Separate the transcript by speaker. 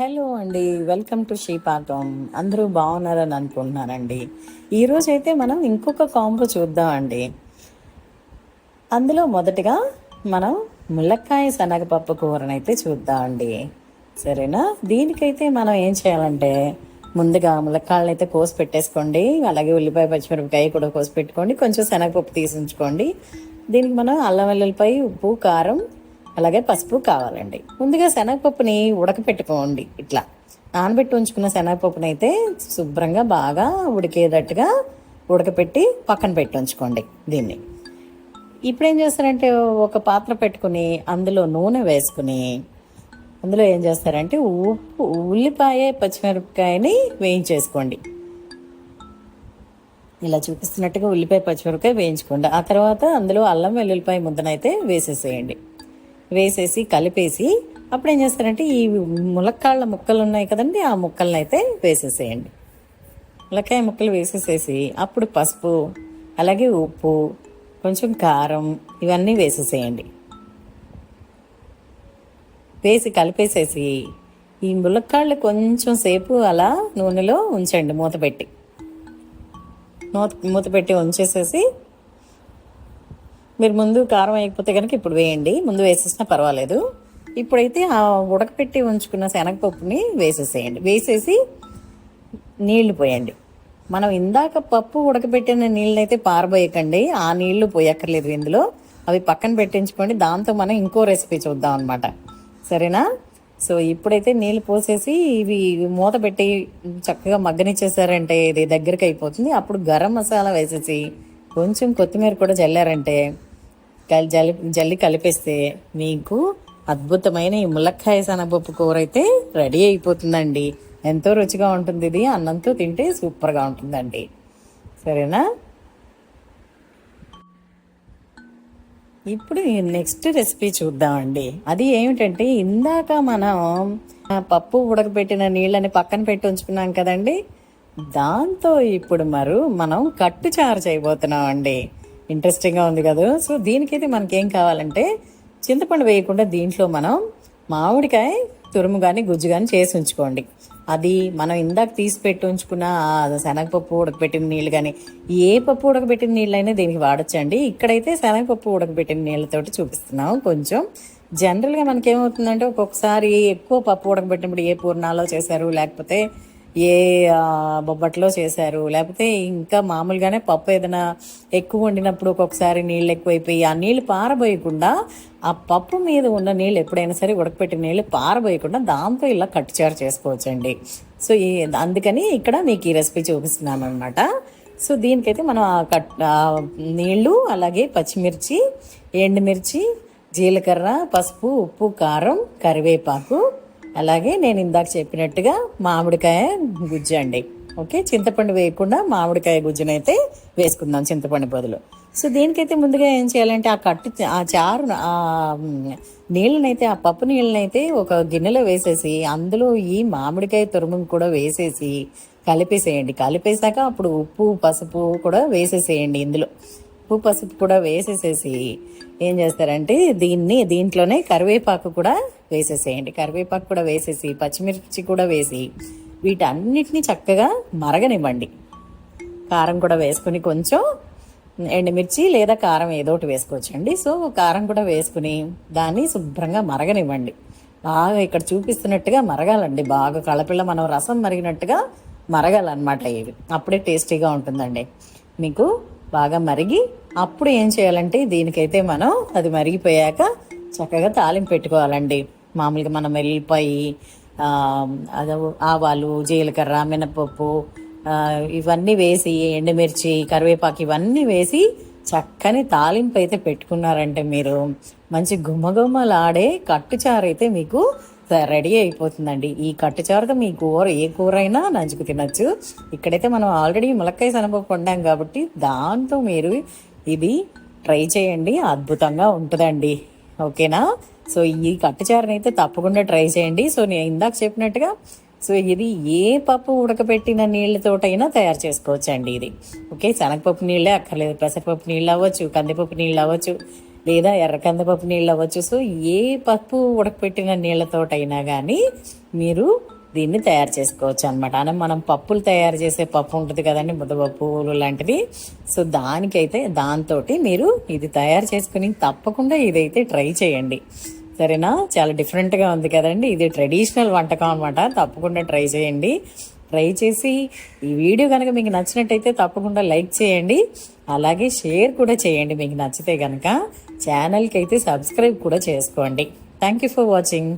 Speaker 1: Hello అండి welcome to శ్రీపాఠం అందరూ బాగున్నారని అనుకుంటున్నానండి. ఈరోజు అయితే మనం ఇంకొక కాంబో చూద్దామండి. అందులో మొదటగా మనం ములక్కాయ శనగపప్పు కూరనైతే చూద్దామండి. సరేనా? దీనికైతే మనం ఏం చేయాలంటే ముందుగా ములక్కాయలను అయితే కోసి పెట్టేసుకోండి. అలాగే ఉల్లిపాయ పచ్చిమిరపకాయ కూడా కోసి పెట్టుకోండి. కొంచెం శనగపప్పు తీసి ఉంచుకోండి. దీనికి మనం అల్లం వెల్లుల్లిపాయ ఉప్పు కారం అలాగే పసుపు కావాలండి. ముందుగా శనగపప్పుని ఉడకపెట్టుకోండి ఇట్లా. నానబెట్టి ఉంచుకున్న శనగపప్పుని అయితే శుభ్రంగా బాగా ఉడికేటట్టుగా ఉడకపెట్టి పక్కన పెట్టి ఉంచుకోండి దీన్ని. ఇప్పుడు ఏం చేస్తారంటే ఒక పాత్ర పెట్టుకుని అందులో నూనె వేసుకుని అందులో ఏం చేస్తారంటే ఉప్పు ఉల్లిపాయ పచ్చిమిరపకాయని వేయించేసుకోండి. ఇలా చూపిస్తున్నట్టుగా ఉల్లిపాయ పచ్చిమిరపకాయ వేయించుకోండి. ఆ తర్వాత అందులో అల్లం వెల్లుల్లిపాయ ముద్దనైతే వేసేసేయండి. వేసేసి కలిపేసి అప్పుడు ఏం చేస్తారంటే ఈ ములక్కాళ్ళ ముక్కలు ఉన్నాయి కదండి ఆ ముక్కలను అయితే వేసేసేయండి. ములక్కాయ ముక్కలు వేసేసేసి అప్పుడు పసుపు అలాగే ఉప్పు కొంచెం కారం ఇవన్నీ వేసేసేయండి. వేసి కలిపేసేసి ఈ ములక్కాళ్ళు కొంచెం సేపు అలా నూనెలో ఉంచండి మూత పెట్టి. మూత మూత పెట్టి ఉంచేసేసి మీరు ముందు కారం వేయకపోతే కనుక ఇప్పుడు వేయండి. ముందు వేసేసినా పర్వాలేదు. ఇప్పుడైతే ఆ ఉడకపెట్టి ఉంచుకున్న శనగపప్పుని వేసేసేయండి. వేసేసి నీళ్ళు పోయండి. మనం ఇందాక పప్పు ఉడకబెట్టిన నీళ్ళని అయితే పారబోయకండి. ఆ నీళ్ళు పోయక్కర్లేదు ఇందులో. అవి పక్కన పెట్టించుకోండి. దాంతో మనం ఇంకో రెసిపీ చూద్దాం అనమాట సరేనా? సో ఇప్పుడైతే నీళ్ళు పోసేసి ఇవి మూత పెట్టి చక్కగా మగ్గనిచ్చేసారంటే ఇది దగ్గరికి అయిపోతుంది. అప్పుడు గరం మసాలా వేసేసి కొంచెం కొత్తిమీర కూడా చల్లారంటే జల్లి జల్లి కలిపేస్తే మీకు అద్భుతమైన ఈ ములక్కాయ శనగపప్పు కూర అయితే రెడీ అయిపోతుందండి. ఎంతో రుచిగా ఉంటుంది ఇది. అన్నంతో తింటే సూపర్గా ఉంటుందండి. సరేనా? ఇప్పుడు నెక్స్ట్ రెసిపీ చూద్దామండి. అది ఏమిటంటే ఇందాక మనం పప్పు ఉడకబెట్టిన నీళ్ళని పక్కన పెట్టి ఉంచుకున్నాం కదండి. దాంతో ఇప్పుడు మరు మనం కట్టు చారు చేయబోతున్నాం అండి ఇంట్రెస్టింగ్గా ఉంది కదా. సో దీనికైతే మనకేం కావాలంటే చింతపండు వేయకుండా దీంట్లో మనం మామిడికాయ తురుము కానీ గుజ్జు కానీ చేసి ఉంచుకోండి. అది మనం ఇందాక తీసి పెట్టి ఉంచుకున్న శనగపప్పు ఉడకబెట్టిన నీళ్ళు కానీ ఏ పప్పు ఉడకబెట్టిన నీళ్ళైనా దీనికి వాడచ్చండి. ఇక్కడైతే శనగపప్పు ఉడకబెట్టిన నీళ్ళతోటి చూపిస్తున్నాం కొంచెం. జనరల్గా మనకేమవుతుందంటే ఒక్కొక్కసారి ఎక్కువ పప్పు ఉడకబెట్టినప్పుడు ఏ పూర్ణాలో చేశారు లేకపోతే ఏ బొబ్బట్లో చేశారు? లేకపోతే ఇంకా మామూలుగానే పప్పు ఏదైనా ఎక్కువ వండినప్పుడు ఒక్కొక్కసారి నీళ్ళు ఎక్కువైపోయి ఆ నీళ్ళు పారబోయకుండా ఆ పప్పు మీద ఉన్న నీళ్ళు ఎప్పుడైనా సరే ఉడకపెట్టిన నీళ్ళు పారబోయకుండా దాంతో ఇలా కట్టుచారు చేసుకోవచ్చండి. సో ఈ అందుకని ఇక్కడ మీకు ఈ రెసిపీ చూపిస్తున్నాను అనమాట సో దీనికైతే మనం ఆ కట్ నీళ్ళు అలాగే పచ్చిమిర్చి ఎండుమిర్చి జీలకర్ర పసుపు ఉప్పు కారం కరివేపాకు అలాగే నేను ఇందాక చెప్పినట్టుగా మామిడికాయ గుజ్జు అండి. ఓకే? చింతపండు వేయకుండా మామిడికాయ గుజ్జునైతే వేసుకుందాం చింతపండు బదులు. సో దీనికైతే ముందుగా ఏం చేయాలంటే ఆ కట్టు ఆ చారు ఆ నీళ్ళనైతే ఆ పప్పు నీళ్ళనైతే ఒక గిన్నెలో వేసేసి అందులో ఈ మామిడికాయ తురుము కూడా వేసేసి కలిపేసేయండి. కలిపేశాక అప్పుడు ఉప్పు పసుపు కూడా వేసేసేయండి ఇందులో. ఉప్పు పసుపు కూడా వేసేసేసి ఏం చేస్తారంటే దీన్ని దీంట్లోనే కరివేపాకు కూడా వేసేసేయండి. కరివేపాకు కూడా వేసేసి పచ్చిమిర్చి కూడా వేసి వీటన్నిటిని చక్కగా మరగనివ్వండి. కారం కూడా వేసుకుని కొంచెం ఎండుమిర్చి లేదా కారం ఏదో ఒకటి వేసుకోవచ్చండి. సో కారం కూడా వేసుకుని దాన్ని శుభ్రంగా మరగనివ్వండి. బాగా ఇక్కడ చూపిస్తున్నట్టుగా మరగాలండి. బాగా కళపిల్ల మనం రసం మరిగినట్టుగా మరగాలన్నమాట ఇవి. అప్పుడే టేస్టీగా ఉంటుందండి. మీకు బాగా మరిగి అప్పుడు ఏం చేయాలంటే దీనికైతే మనం అది మరిగిపోయాక చక్కగా తాలింపు పెట్టుకోవాలండి. మామూలుగా మనం వెల్లిపాయి అదే ఆవాలు జీలకర్ర మినపప్పు ఇవన్నీ వేసి ఎండుమిర్చి కరివేపాకు ఇవన్నీ వేసి చక్కని తాలింపు అయితే పెట్టుకున్నారంటే మీరు మంచి గుమ్మగుమ్మలాడే కట్టుచారు అయితే మీకు రెడీ అయిపోతుందండి. ఈ కట్టుచారుతో మీ కూర ఏ కూర అయినా నంచుకు తినచ్చు. ఇక్కడైతే మనం ఆల్రెడీ ములక్కాయ శనగపప్పు వండాం కాబట్టి దాంతో మీరు ఇది ట్రై చేయండి. అద్భుతంగా ఉంటుందండి. ఓకేనా? సో ఈ కట్టుచారుని అయితే తప్పకుండా ట్రై చేయండి. సో నేను ఇందాక చెప్పినట్టుగా సో ఇది ఏ పప్పు ఉడకబెట్టిన నీళ్ళతోటైనా తయారు చేసుకోవచ్చు అండి ఇది. ఓకే శనగపప్పు నీళ్ళే అక్కర్లేదు. పెసరపప్పు నీళ్ళు అవ్వచ్చు కందిపప్పు నీళ్ళు అవ్వచ్చు లేదా ఎర్ర కందిపప్పు నీళ్ళు అవ్వచ్చు. సో ఏ పప్పు ఉడకపెట్టిన నీళ్ళతోటైనా కానీ మీరు దీన్ని తయారు చేసుకోవచ్చు అనమాట అని మనం పప్పులు తయారు చేసే పప్పు ఉంటుంది కదండి ముద్దపప్పులు లాంటిది. సో దానికైతే దాంతో మీరు ఇది తయారు చేసుకుని తప్పకుండా ఇదైతే ట్రై చేయండి. సరేనా? చాలా డిఫరెంట్గా ఉంది కదండి. ఇది ట్రెడిషనల్ వంటకం అనమాట తప్పకుండా ట్రై చేయండి. ట్రై చేసి ఈ వీడియో కనుక మీకు నచ్చినట్టయితే తప్పకుండా లైక్ చేయండి. అలాగే షేర్ కూడా చేయండి మీకు నచ్చితే కనుక ఛానల్కి అయితే సబ్స్క్రైబ్ కూడా చేసుకోండి. Thank you for watching